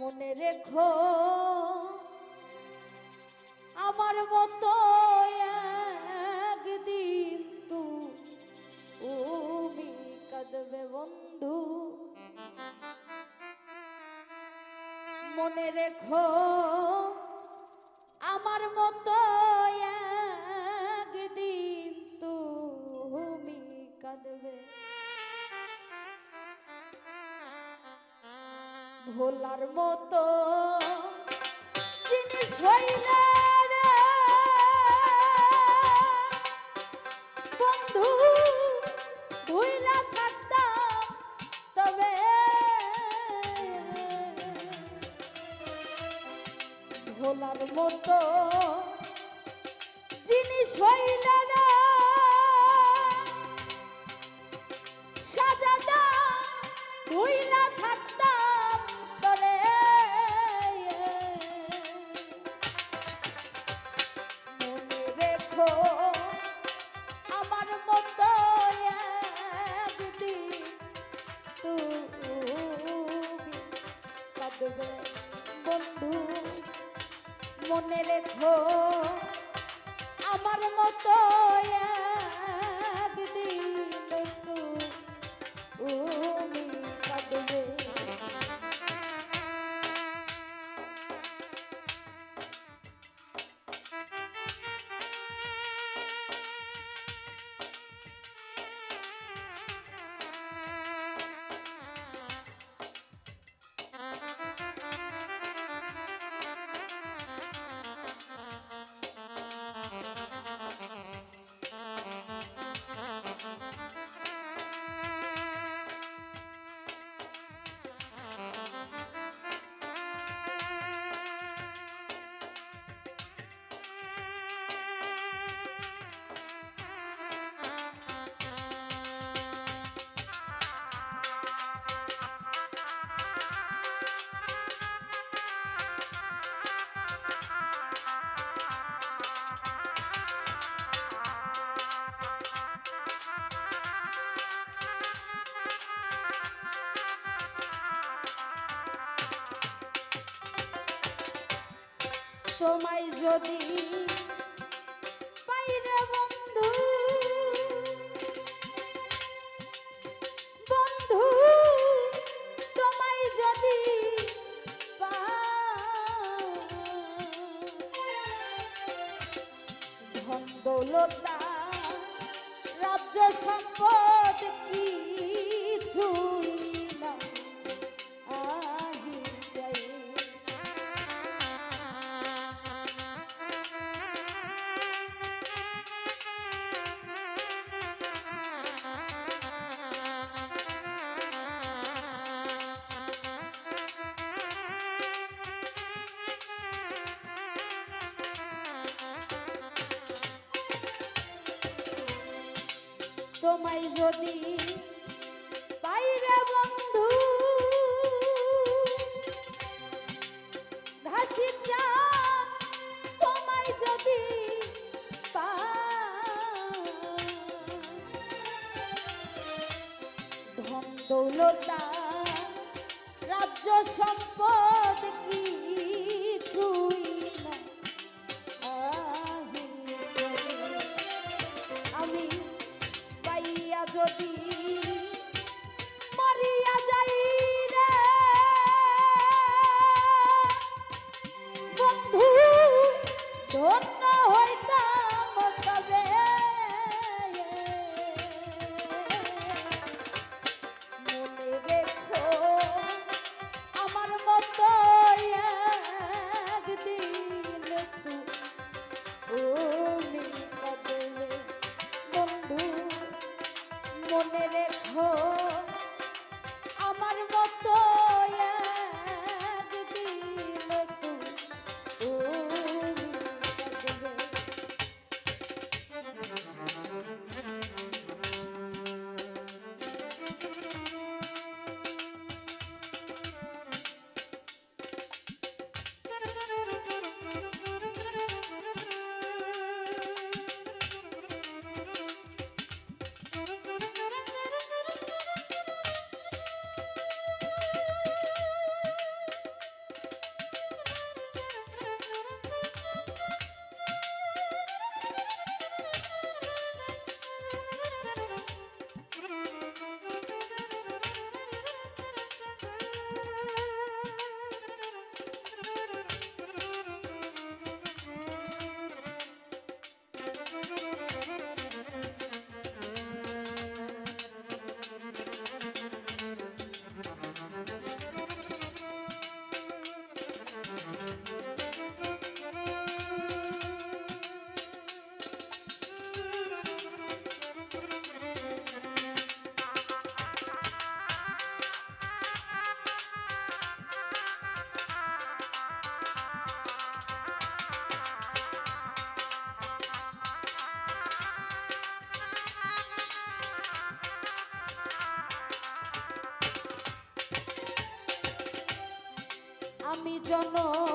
মনে রেখো। আমার মতো একদিন তুমি কাঁদবে বন্ধু। মনে রেখো। ভোলার মতো জিনিস হইলে বন্ধু তবে। ভোলার মতো জিনিস হইলে রে। কাঁদবে বন্ধু মনে রেখো আমার মতো তোমায় যদি বন্ধু যদি দৌলতা রাজ্য সম্পদ কিছুই তোমায় যদি বাইরে বন্ধু ঘাসি চান তোমায় যদি ধন দৌলতা রাজ্য সম্পদ কিছুই যদি মনে রেখো জনম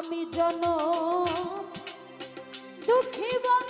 আমি জন দুঃখী বন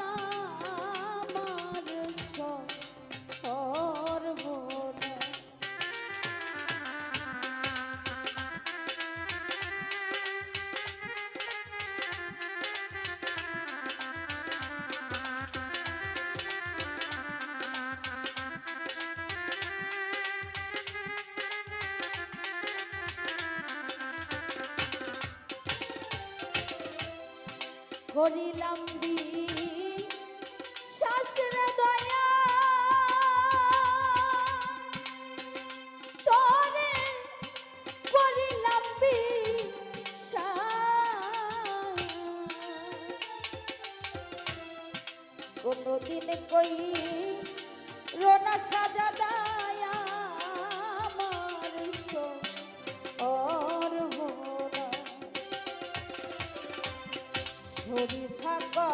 করিলাম দি। শাশুড়ে দয়া। তরে করিলাম বি কোনদিন কই রোনা সাজাদা যদি থাকা